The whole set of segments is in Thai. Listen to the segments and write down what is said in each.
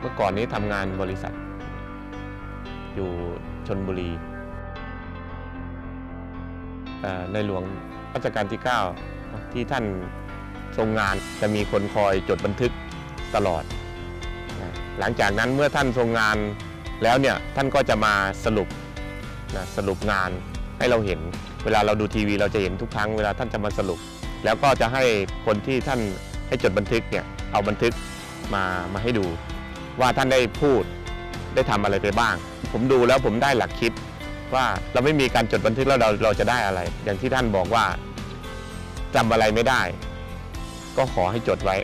เมื่อก่อนนี้ทำงานบริษัท อยู่ชนบุรีในหลวงรัชกาลที่ 9 ที่ท่านทรงงานจะมีคนคอยจดบันทึกตลอด หลังจากนั้นเมื่อท่านทรงงานแล้วเนี่ยท่านก็จะมาสรุปนะสรุปงานให้เราเห็น เวลาเราดูทีวีเราจะเห็นทุกครั้งเวลาท่านจะมาสรุป แล้วก็จะให้คนที่ท่านให้จดบันทึกเนี่ยเอาบันทึกมามาให้ดู ว่าท่านได้พูดได้ทำอะไรไปบ้าง ผมดูแล้วผมได้หลักคิดว่าเราไม่มีการจดบันทึกแล้วเราเราจะได้อะไร อย่างที่ท่านบอกว่าจำอะไรไม่ได้ ก็ขอให้จดไว้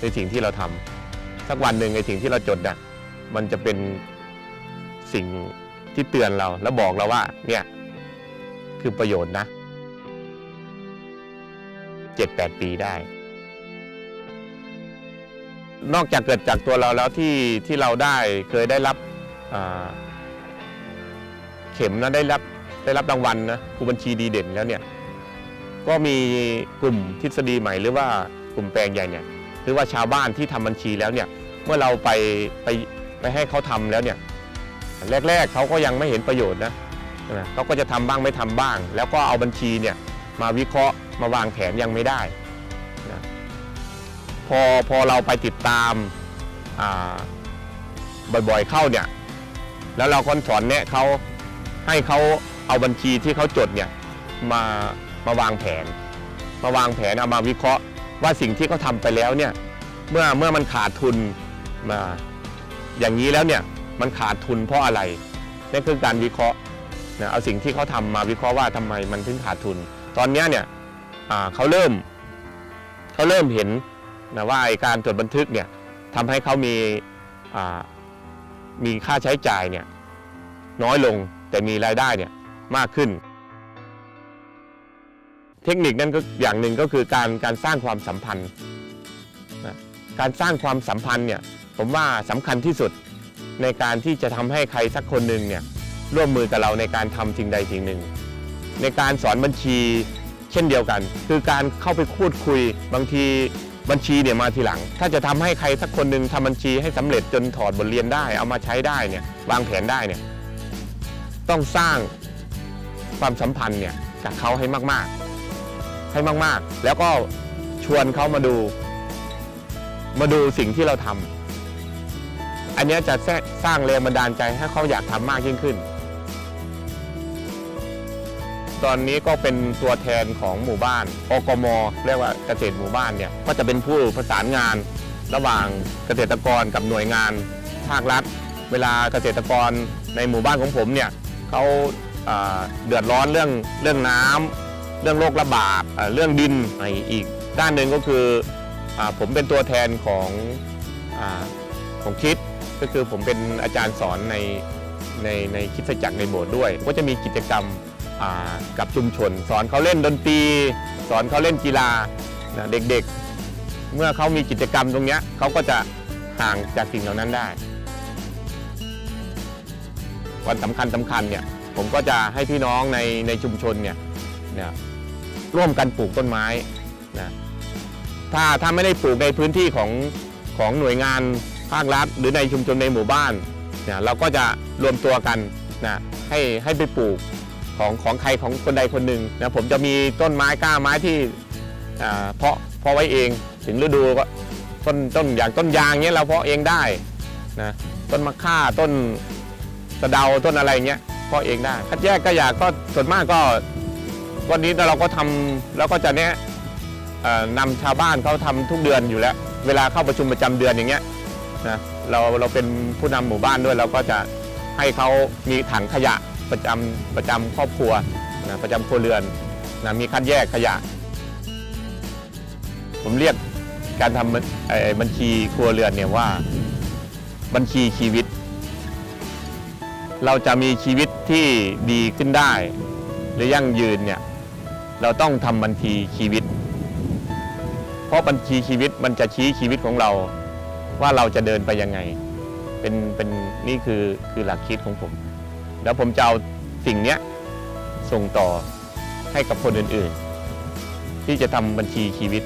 ในสิ่งที่เราทำสักวันหนึ่งในสิ่งที่เราจดน่ะมันจะเป็นสิ่งที่เตือนเราแล้วบอกเราว่าเนี่ยคือประโยชน์นะเจ็ดแปดปีได้ นอกจากเกิดจากตัวเราแล้วที่ที่เราได้เคยได้รับเข็มนะได้รับได้รับรางวัลนะครูบัญชีดีเด่นแล้วเนี่ยก็มีกลุ่มทฤษฎีใหม่หรือว่ากลุ่มแปลงใหญ่เนี่ยหรือว่าชาวบ้านที่ทำบัญชีแล้วเนี่ยเมื่อเราไปไปไปให้เขาทำแล้วเนี่ยแรก ๆเขาก็ยังไม่เห็นประโยชน์นะเขาก็จะทำบ้างไม่ทำบ้าง แล้วก็เอาบัญชีเนี่ยมาวิเคราะห์มาวางแผนยังไม่ได้นะ พอพอเราไปติดตามบ่อยๆเข้าเนี่ย แล้วเราก็สอนแนะเขาให้เขาเอาบัญชีที่เขาจดเนี่ยมามาวางแผน มาวางแผนเอามาวิเคราะห์ว่าสิ่งที่เขาทำไปแล้วเนี่ยเมื่อเมื่อมันขาดทุนมาอย่างนี้แล้วเนี่ยมันขาดทุนเพราะอะไรนั่คือการวิเคราะห์นะเอาสิ่งที่เขาทำมาวิเคราะห์ว่าทำไมมันถึงขาดทุน ตอนนี้เนี่ยเขาเริ่มเขาเริ่มเห็น นะว่าการจดบันทึกเนี่ยทำให้เขามีมีค่าใช้จ่ายเนี่ยน้อยลงแต่มีรายได้เนี่ยมากขึ้น เทคนิคนั่นก็อย่างหนึ่งก็คือการการสร้างความสัมพันธ์นะการสร้างความสัมพันธ์เนี่ยผมว่าสำคัญที่สุดในการที่จะทำให้ใครสักคนหนึ่งเนี่ยร่วมมือกับเราในการทำสิ่งใดสิ่งหนึ่ง ในการสอนบัญชีเช่นเดียวกัน คือการเข้าไปพูดคุยบางที บัญชีเนี่ยมาทีหลัง ถ้าจะทำให้ใครสักคนหนึ่งทำบัญชีให้สำเร็จจนถอดบทเรียนได้ เอามาใช้ได้เนี่ยวางแผนได้เนี่ยต้องสร้างความสัมพันธ์เนี่ยกับเขาให้มาก ๆ ให้มาก ๆ แล้วก็ชวนเขามาดู มาดูสิ่งที่เราทำอันนี้จะสร้างแรงบันดาลใจให้เขาอยากทำมากยิ่งขึ้น ตอนนี้ก็เป็นตัวแทนของหมู่บ้านอกมเรียกว่าเกษตรหมู่บ้านเนี่ยก็จะเป็นผู้ประสานงาน ระหว่างเกษตรกรกับหน่วยงานภาครัฐ เวลาเกษตรกรในหมู่บ้านของผมเนี่ยเขาอ่าเดือดร้อนเรื่องเรื่องน้ำเรื่องโรคระบาดเเรื่องดินในอีกด้านหนึ่งก็คืออผมเป็นตัวแทนของอของคิดก็คือผมเป็นอาจารย์สอนในในในคิดจักรในโบสถ์ด้วย ก็จะมีกิจกรรม กับชุมชน สอนเขาเล่นดนตรี สอนเขาเล่นกีฬานะเด็กๆ เมื่อเขามีกิจกรรมตรงนี้เขาก็จะห่างจากสิ่งเหล่านั้นได้ วันสำคัญสำคัญเนี่ยผมก็จะให้พี่น้องในในชุมชนเนี่ยเนี่ยร่วมกันปลูกต้นไม้นะถ้าถ้าไม่ได้ปลูกในพื้นที่ของของหน่วยงานภาครัฐ หรือในชุมชนในหมู่บ้านเนี่ยเราก็จะรวมตัวกันนะให้ให้ไปปลูก ของของใครของคนใดคนหนึ่งนะผมจะมีต้นไม้กล้าไม้ที่เพาะเพาะไว้เองถึงฤดูก็ต้นต้นอย่างต้นยางเนี้ยเราเพาะเองได้นะต้นมะข่าต้นสะเดาต้นอะไรเงี้ยเพาะเองได้คัดแยกก็อยากก็ส่วนมากก็วันนี้เราก็ทำแล้วก็จะเนี้ยนำชาวบ้านเขาทำทุกเดือนอยู่แล้ว เวลาเข้าประชุมประจำเดือนอย่างเงี้ยนะเราเราเป็นผู้นำหมู่บ้านด้วยเราก็จะให้เขามีถังขยะ ประจำประจำครอบครัวนะประจำครัวเรือนนะมีคัดแยกขยะ ผมเรียกการทำบัญเอ่อบัญชีครัวเรือนเนี่ยว่าบัญชีชีวิต เราจะมีชีวิตที่ดีขึ้นได้ หรือยั่งยืนเนี่ยเราต้องทำบัญชีชีวิต เพราะบัญชีชีวิตมันจะชี้ชีวิตของเรา ว่าเราจะเดินไปยังไง เป็นเป็นนี่คือคือหลักคิดของผม แล้วผมจะเอาสิ่งนี้ส่งต่อให้กับคนอื่นๆที่จะทำบัญชีชีวิต